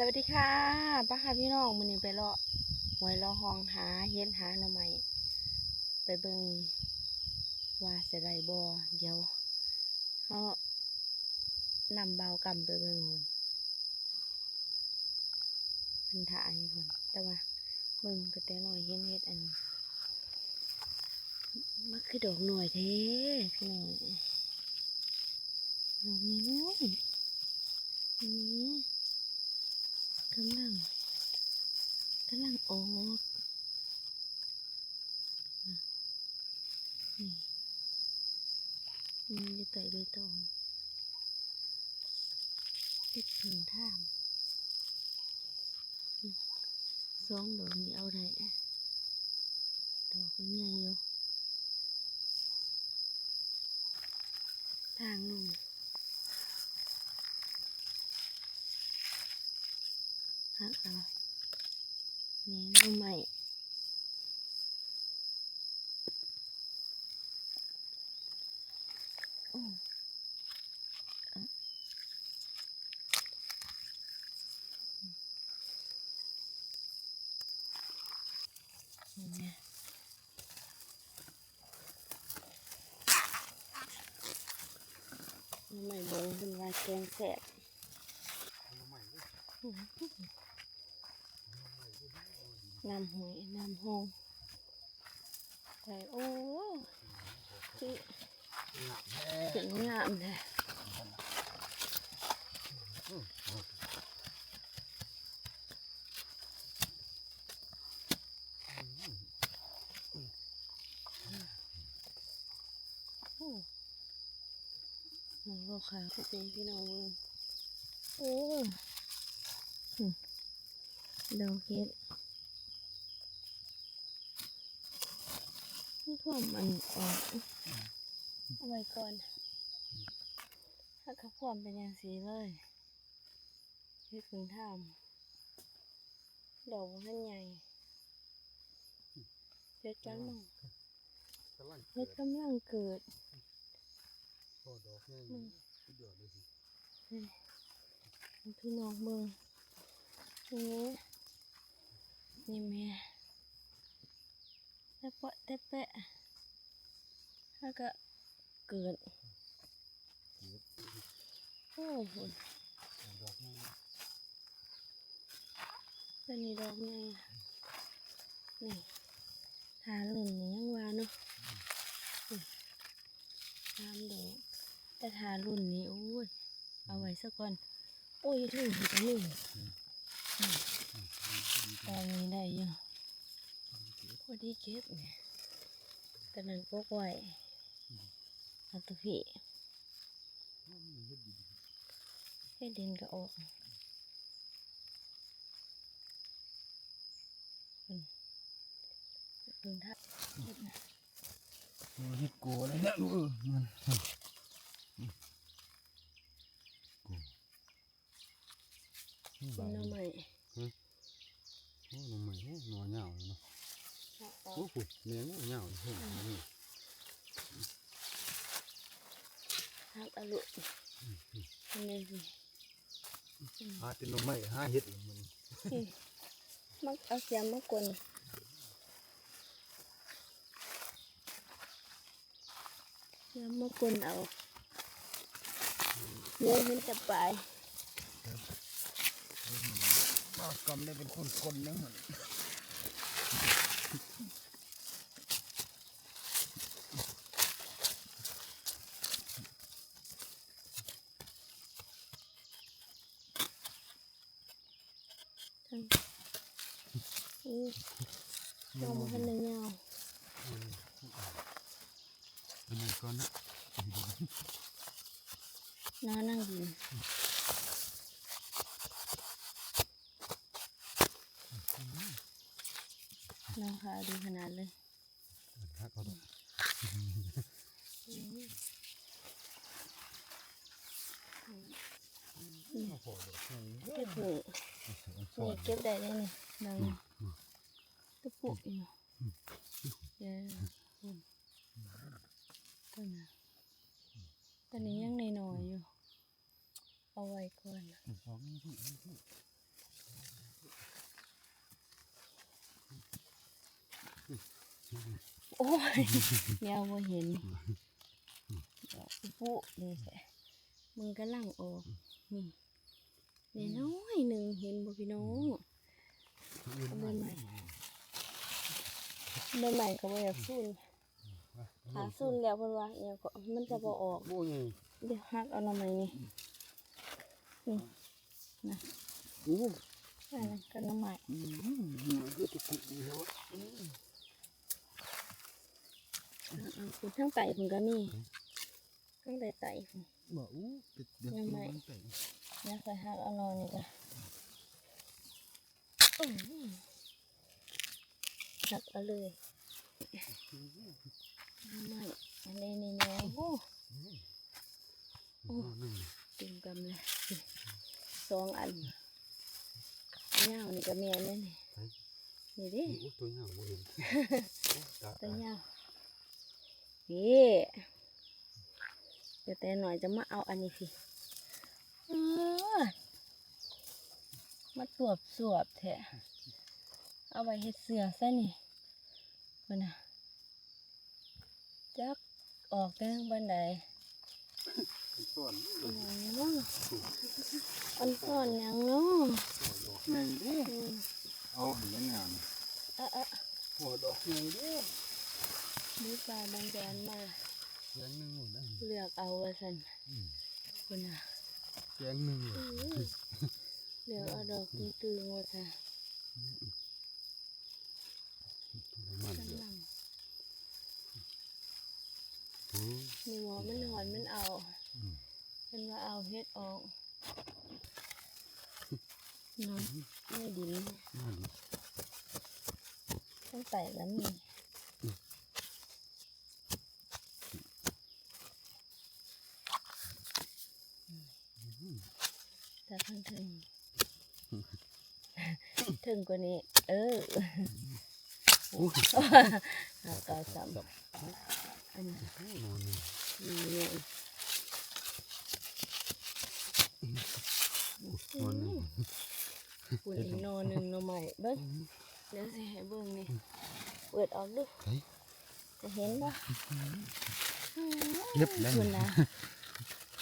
สวัสดีค่ะป้าค่ะพี่น้องมื้อนี้ไปเลาะหวยเลาะห้องหาเฮ็ดหาหน่อไม้ไปเบิ่งว่าสิได้บ่เดี๋ยวเฮานำเบากำไปเบิ่งพุ่นเพิ่นถ่ายอยู่พุ่นแต่ว่าเบิ่งก็แต่น้อยเห็นเฮ็ดอันนี้มันคือดอกหน่อยแท้พี่น้องดอกนี้น้อยนี่ กำลังกำลังออกนี่มันจะไต่ใบตองติดผึ่งท่ามสองดอกนี้เอาได้ดอกมันใหญ่อยู่ทางลง ฮักเอานี่น้องใหม่โอ้อะนี่ไงน้องใหม่เบิ่งเป็นว่าแกงแสบ น้ำหอยน้ำหงใส่โอ้ที่ถึงงามเลยโอ้มันก็ขาวเป็นพี่น้องเมืองโอ้อืมดอกเห็ด นี่ผมมันออกเอาไว้ก่อน ถ้าเขาพร้อมเป็นอย่างสีเลยเฮ็ดถึงทำดอกมันใหญ่เฮ็ดกันมั่งกำลังเฮ็ดกำลังเกิด พอดอกแง่อืมสุดยอดเลยสิพี่น้องเมืองนี่นี่แม่แต่เปาะแต่แปะ แล้วก็เกิดโอ้โหเอาดอกแง่ตัวนี้ดอกไงนี่ทาหลุ่นนี่ยังว่าเนาะนี่ตามดอกแต่ทารุ่นนี้โอ้ย เอาไว้สักก่อน โอ้ยถึงตัวนี้ตอนนี้ได้ยู่พอดีเก็บเนี่ยแตอนนั้นพกไหว เอาตัวพี่ให้ดินก็ออกอืมเบิ่งท่าเฮ็ดนะโอ้เฮ็ดโกเลยเนี่ยลูกเออมันโกนี่เป็บานดหน้ำใหม่โอ้หน่อไม้โอ้หน่อเหงาเลยเนาะเอาโอ้โหแมงเหงาเลยโอ้โหนี่ หักอลุทำไงสิหาเป็นหน่อไม้หาเฮ็ดเลยมันมักเอาเสียมมากวนเสียมมากวนเอาเนื้อมันจะไปมากำได้เป็นคนคนนะมัน ทั้ง อู้ลองพันเลยยาวอันนี้ก่อนนะน้านั่งดินน้องขาดีขนาดเลยฮักเอาดอกพอดอกแง่เก็บหนูซ่อนี่นเก็บได้ได้นี่ดัง ตะปุกอีกเย้อต้นนะตอนนี้ยังในหน่อยอยู่ เอาไว้ก่อนโอ้ยแมวมาเห็นปุ๊เลยแสมึงกำลังโอ้นี่เน่น้อยหนึ่งเห็นบ่พี่น้องเอาเดินมา หม่ใบใหม่ก็บ่อยากสู้หาสู้แล้วเพิ่นว่าเนี่ยก็มันจะบ่ออก โอ้ยเดี๋ยวหักเอาหน่อไม้นี่นี่นะโอ้อันนั้นก็หน่อไม้อืมมันก็จะขุดดีแล้วเอาคุณทั้งไต่คุณก็มีทั้งไต่ไต่คุณบ่อู้เป็ดเดี๋ยวยังไงมันแต่งเนี่ยคอยหักเอาหน่อนี่ก็อื้อ หือหักเอาเลยหน่อไม้อันนี้นี่แน่โอ้โอ้หนึ่งเต็มกำเลยสองอันยาวนี่ก็แม่นเลยนี่ใส่นี่ดิโอ้ตัวใหญ่บ่เห็นโอ้ตาตัวยาวนี่เดี๋ยวแต่หน่อยจะมาเอาอันนี้พี่เออมาตวบสวบแทะ เอาไว้เฮ็ดเสือซะนี่เพิ่นน่ะจักออกได้ทางบันไดซ่อนอ๋ออันซ่อนหยังเนาะดอกใหญ่เด้อืมเอาเห็นงานเอะเอะหัวดอกใหญ่เด้ดูปลาบางแดนมาแกงหนึ่งหมดแล้วเลือกเอาว่าซั่นอืมเพิ่นน่ะแกงหนึ่งเลยอื้อเลือกเอาดอกตื้อๆว่าซั่น มันข้างเยอะหลังโอ้นี่หมอมันหอนมันเอาอืมมันว่าเอาเฮ็ดออกเนาะไม่ดินนั่นต้องใส่แล้วมีแต่เพิ่งถึงถึงกว่านี้ เออโอ้ย หาเก่าซ้ำอันนี้นอนนี่มีเนี่นอนนี่ปุ่นอนหนึ่งโนใหม่เบิ้งเดี๋ยวสิให้เบิ้งนี่เปิดออกดูจะเห็นปะเย็บแล้วนะ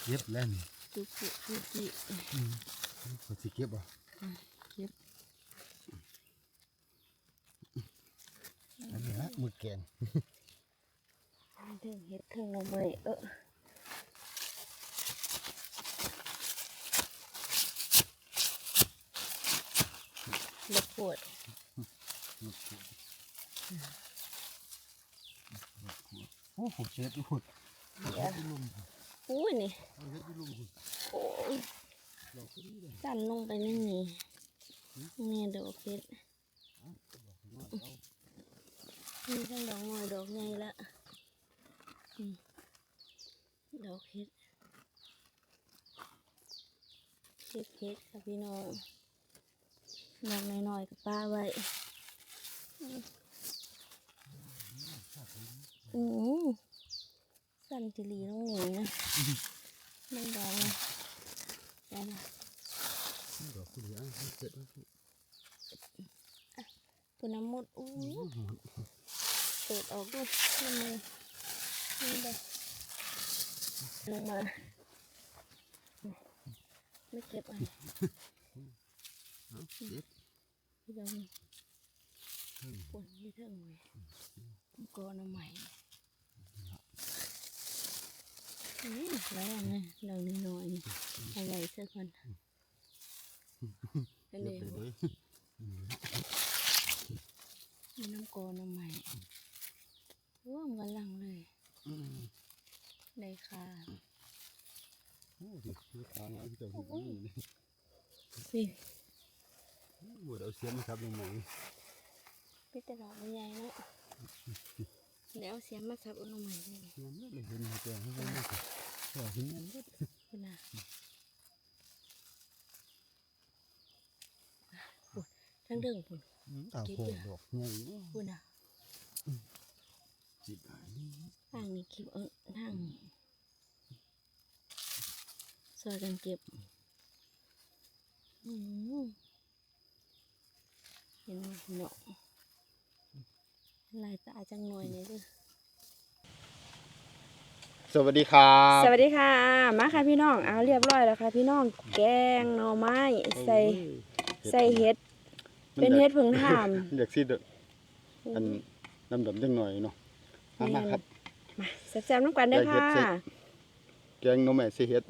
เย็บแล้วนี่จุกุจุจิเขาสิเก็บอะเก็บ อันนี้ละ มือแกงถึงเห็ดถึงโนใหม่เออเล็บปวดมือขวดโอ้ผมเช็ดดูหุ่นเดี๋ยวที่ลุ่มอุ้ยนี่เอาเช็ดที่ลุ่มหุ่นโอ้ยดอกนี้เลยสั่นลงไปนี่นี่นี่ดอกเห็ดเอา มีทั้งดอกน้อยดอกใหญ่ละอืมดอกเห็ดเก็บเห็ดค่ะพี่น้องดอกน้อยๆกับป้าไว้อืมอือสั่นจิหลีน้องหนิงนะไม่ดอกนะได้ละดอกคุณเหลือเอาเช็ดไว้สิคุณน้ำมดอู้โอ้โห เปิดออกดูนี่มือนี่เลยลงมาไม่เก็บอะไรเอาเช็ดพี่ดงปวดไม่ถึงเลยกอนเอาใหม่นี่แล้วอันนี้ดอกนี้น้อยนี่อะไรเสื้อคนอันเก็บนี้ไปเลยมีน้ำกอนเอาใหม่ ร่วมกันหลังเลยอืมได้ค่ะโอ้ดิคือทางอันเจ้าหุ่นนี่เลยพี่บดเอาเสียมครับลงไหนพี่แต่ดอกมันใหญ่เนาะแล้วเสียงมาสับเอุณหใหม่เลยเสียมเลยเห็นแต่ให้เห็นเลยก็เห็นนั่นก็คุณน่ะอุ๊ยทั้งเรื่องคุณตาโผล่ดอกใหญ่คุณน่ะ จิบหายนี่ทางนี้คลิปเออทางนี้ซอยกันเก็บอืมเห็นไหมเนาะลายตาจังหน่อยนี่เด้อสวัสดีครับสวัสดีค่ะ มาค่ะพี่น้องเอาเรียบร้อยแล้วค่ะ พี่น้องแกงหน่อไม้ใส่ใส่เห็ด เป็นเห็ดผึ่งถามอยากซีดอันดำดำๆจังหน่อยเนาะ มามาครับ มาแซ่บๆน้ำกันเด้อได้เห็ค่ะดใส่แกงหน้องแม่ซีเฮ็ด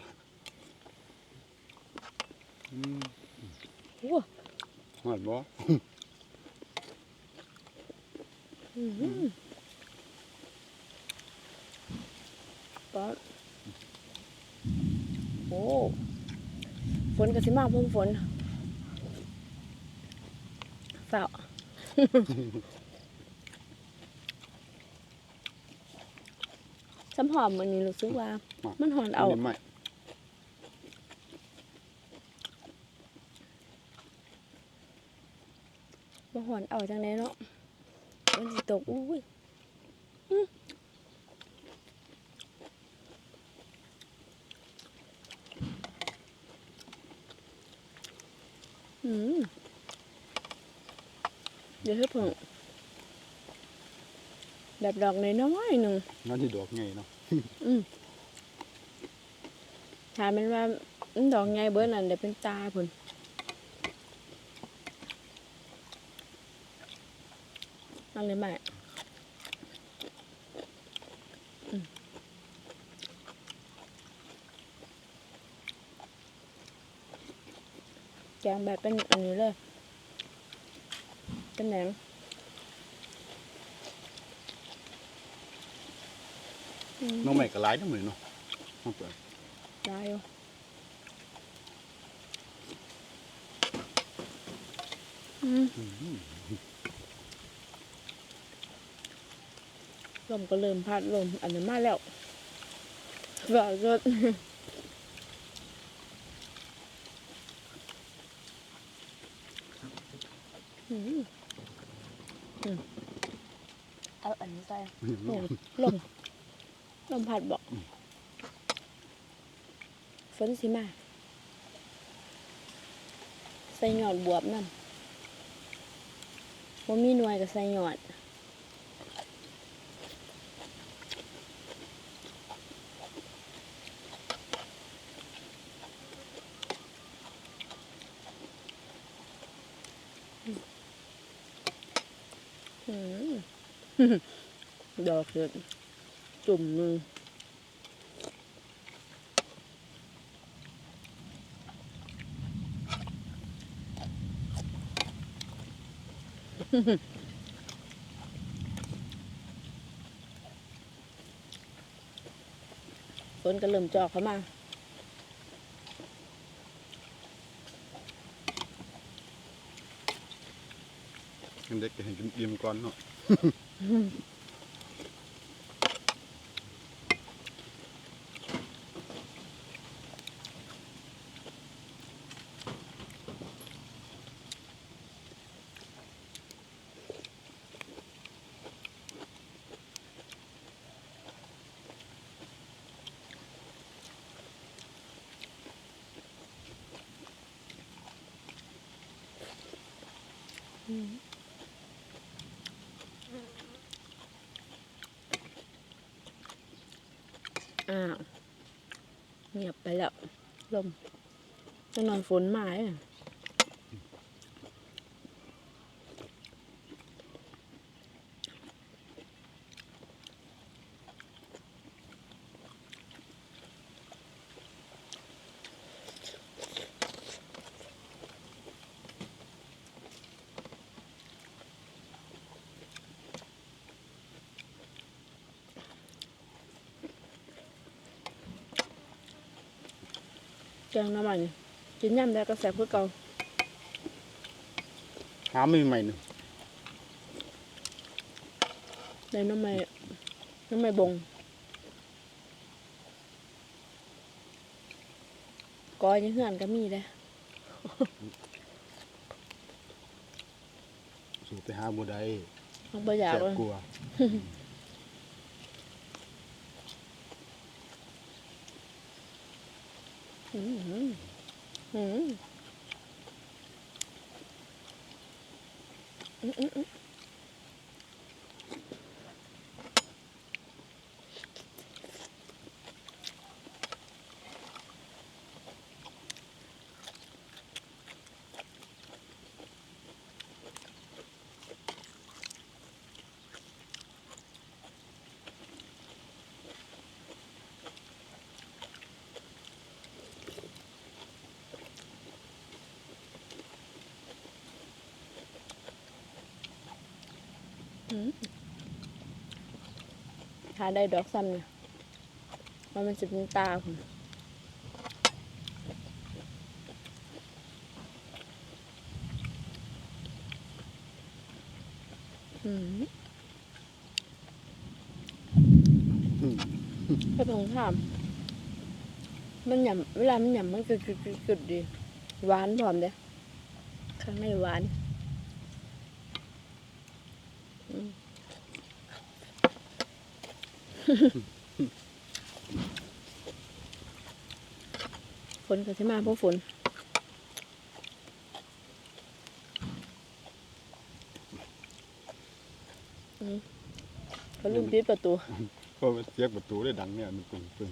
อืมโอ้หอดบ่อื้อหือป๊อดโอ้ฝนก็สิมาพุ่มฝนเฝ้า ซ้ำหอมมันนี้รู้สึกว่า มันหอนเอานนี้ไม่บ่หอนเอาจังไดเนาะมันสิตกอุ้ยอื้ออืมเดี๋ยวเพิ่ง แบบดอกน้อยๆหนึ่งนั่นที่ดอกไงเนาะอืมถามมันว่ามันดอกไงเบิร์นั่นเดี๋ยวเป็นตาพุ่นนั่นเลยแม่อืมแกงแบบเป็นอันนี้เลยเป็นแหนงอืม ห น้องแม่ก็หลายทั้งหมดเนาะเอาเปิดได้อยู่อืมอืมลมก็เริ่มพัดลมอันนั้นมาแล้วว่าก็อืมอืมเอาอันนี้ใส่ลมลม ลมพัดบอก ฝนสิมา ใส่หยอดบวบนั่นว่ามีหน่วยกับใส่หยอดอืมดอกเห็ดจุ่มหนึง ฝนก็เริ่มจอกเข้ามาเด็กก็เห็นยิ้มก่อนเนาะ อ้าวเงียบไปแล้ว ลมจะนอนฝนมาเลย กงน้ำมันกินย่ำได้ก็แซ่บเพื่อเก่าหาไม่ใหม่หนึ่งในน้ำมันน้ำมันบงกอยยังเหือนก็มีเลยสู่ไปหาบ่ได้ต้องประหยัดแซ่บเลยกลัว อืมอืม อืมอืมอืมอืม มถ้าได้ดอกซ้ำเนี่ยมันมันจะเป็นตาผมอืมอืมก็ต้องถามมันหยำเวลามันหยำมันกึดกึดกึดกึดดี หวานพร้อมเด้ข้างในหวานอืม ฝนก็จะมาเพราะฝนอืมเขาลืมปิดประตูเพราะว่าเสียงประตูได้ดังเนี่ยมันปึ้งปึ้ง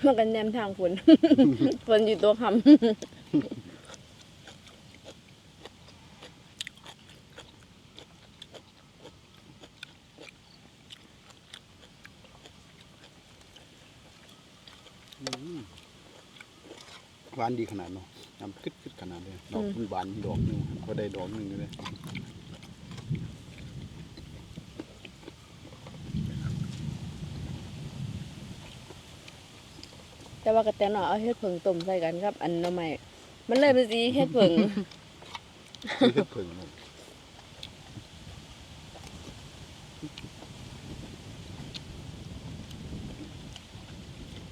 มมันกันแนมทางฝน ฝนอยู่ตัวคำหวานดีขนาดเนาะน้ำคึดคึดขนาดเลยดอกมันหวานดอกหนึงก็ได้ดอกหนึงเลย แต่ว่ากระแตนเอาเฮ็ดเผิงต้มใส่กันครับ อันหน่อไม้มันเลยเป็นสีเฮ็ดเผิงคือคึดเพิ่งเลย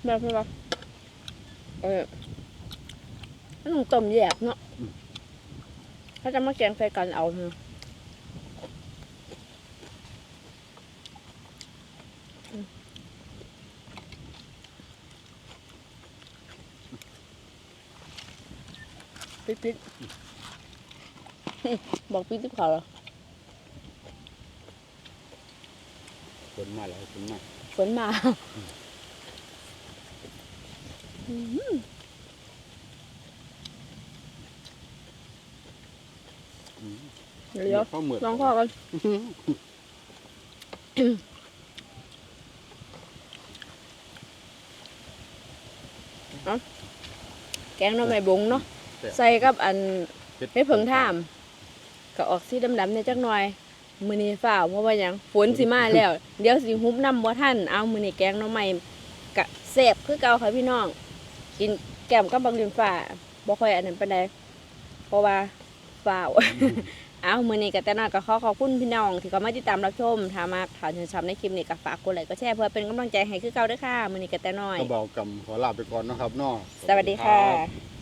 แบบว่าเออมันต้องต้มแยกเนาะถ้าจะมาแกงใส่กันเอาเนาะ ปิดปิดบอกปิดที่เขาเหรอฝนมาแล้วฝนมาฝนมาอืมเดี๋ยวข้าวเหมือดลองพ่อกันแกงหน้ำไม้บงเนาะ ใส่กับอันเฮ็ดเผิงท่ามก็ออกสีดำๆเนี่ยจักหน่อยมือนี้ฝ่าวเพราะว่าหยังฝนสิมาแล้ว เดี๋ยวสิฮุบน้ำบ่ทันเอามือนี้แกงหน้ำไม้กะแซ่บคือเก่าค่ะพี่น้อง กินแก้มกับบังดินฝ่าบ่ค่อยอันนั้นปานใดเพราะว่าฝ่าวเอามือนี้ก็แต่น้อยก็ขอขอบคุณพี่น้อง ที่เขามาติดตามรับชมถ้ามาข่าวเชิญชมในคลิปนี้ก็ฝากกดไลค์กดแชร์เพื่อเป็นกำลังใจให้คือเก่าด้วยค่ะมือนี้ก็แต่น้อยก็เบากำขอลาไปก่อนเนาะครับเนาะสวัสดีค่ะรับ